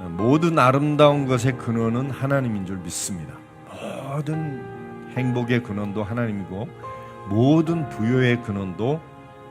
모든 아름다운 것의 근원은 하나님인 줄 믿습니다. 모든 행복의 근원도 하나님이고 모든 부여의 근원도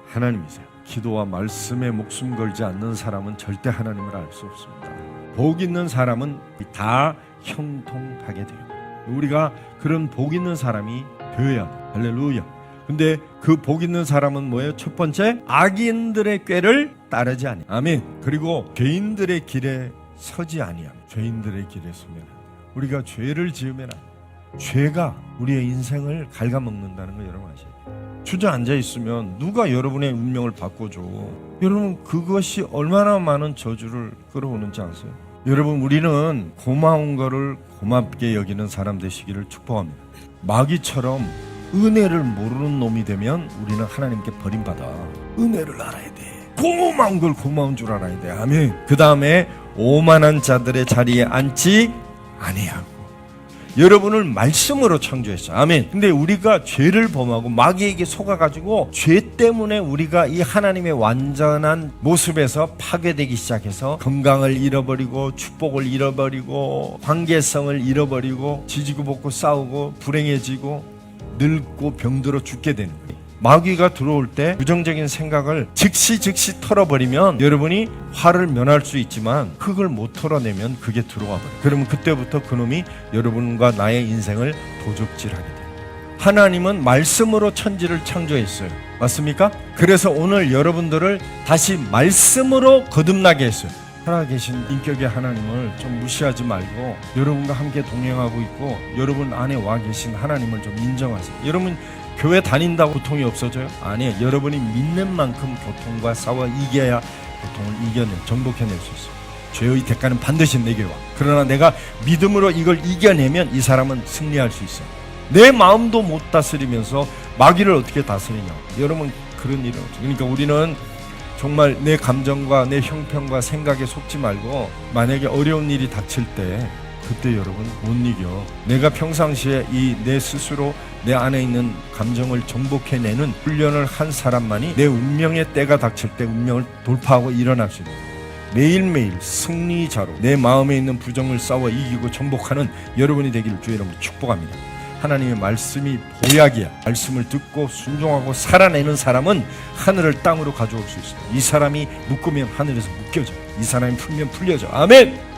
하나님이세요. 기도와 말씀에 목숨 걸지 않는 사람은 절대 하나님을 알 수 없습니다. 복 있는 사람은 다 형통하게 돼요. 우리가 그런 복 있는 사람이 되어야 돼. 할렐루야. 근데 그 복 있는 사람은 뭐예요? 첫 번째, 악인들의 꾀를 따르지 아니. 아멘. 그리고 죄인들의 길에 서지 아니함. 죄인들의 길에 서면 안 돼요. 우리가 죄를 지으면 안 돼요. 죄가 우리의 인생을 갉아먹는다는 거 여러분 아시죠? 주저앉아 있으면 누가 여러분의 운명을 바꿔줘? 여러분 그것이 얼마나 많은 저주를 끌어오는지 아세요? 여러분 우리는 고마운 거를 고맙게 여기는 사람 되시기를 축복합니다. 마귀처럼 은혜를 모르는 놈이 되면 우리는 하나님께 버림받아. 은혜를 알아야 돼. 고마운 걸 고마운 줄 알아야 돼. 아멘. 그 다음에 오만한 자들의 자리에 앉지 아니하고. 여러분을 말씀으로 창조했어. 아멘. 근데 우리가 죄를 범하고 마귀에게 속아가지고 죄 때문에 우리가 이 하나님의 완전한 모습에서 파괴되기 시작해서 건강을 잃어버리고 축복을 잃어버리고 관계성을 잃어버리고 지지고 볶고 싸우고 불행해지고 늙고 병들어 죽게 되는. 마귀가 들어올 때 부정적인 생각을 즉시 즉시 털어버리면 여러분이 화를 면할 수 있지만 흙을 못 털어내면 그게 들어와 버려요. 그러면 그때부터 그놈이 여러분과 나의 인생을 도적질하게 돼요. 하나님은 말씀으로 천지를 창조했어요. 맞습니까? 그래서 오늘 여러분들을 다시 말씀으로 거듭나게 했어요. 살아계신 인격의 하나님을 좀 무시하지 말고 여러분과 함께 동행하고 있고 여러분 안에 와 계신 하나님을 좀 인정하세요. 여러분 교회 다닌다고 고통이 없어져요? 아니에요. 여러분이 믿는 만큼 고통과 싸워 이겨야 고통을 이겨내, 정복해낼 수 있어요. 죄의 대가는 반드시 내게 와. 그러나 내가 믿음으로 이걸 이겨내면 이 사람은 승리할 수 있어요. 내 마음도 못 다스리면서 마귀를 어떻게 다스리냐. 여러분 그런 일은 없죠. 그러니까 우리는 정말 내 감정과 내 형편과 생각에 속지 말고 만약에 어려운 일이 닥칠 때 그때 여러분 못 이겨. 내가 평상시에 이 내 스스로 내 안에 있는 감정을 정복해내는 훈련을 한 사람만이 내 운명의 때가 닥칠 때 운명을 돌파하고 일어날 수 있는 매일매일 승리자로 내 마음에 있는 부정을 싸워 이기고 정복하는 여러분이 되기를 주의 이름으로 축복합니다. 하나님의 말씀이 보약이야. 말씀을 듣고 순종하고 살아내는 사람은 하늘을 땅으로 가져올 수 있어요. 이 사람이 묶으면 하늘에서 묶여져. 이 사람이 풀면 풀려져. 아멘!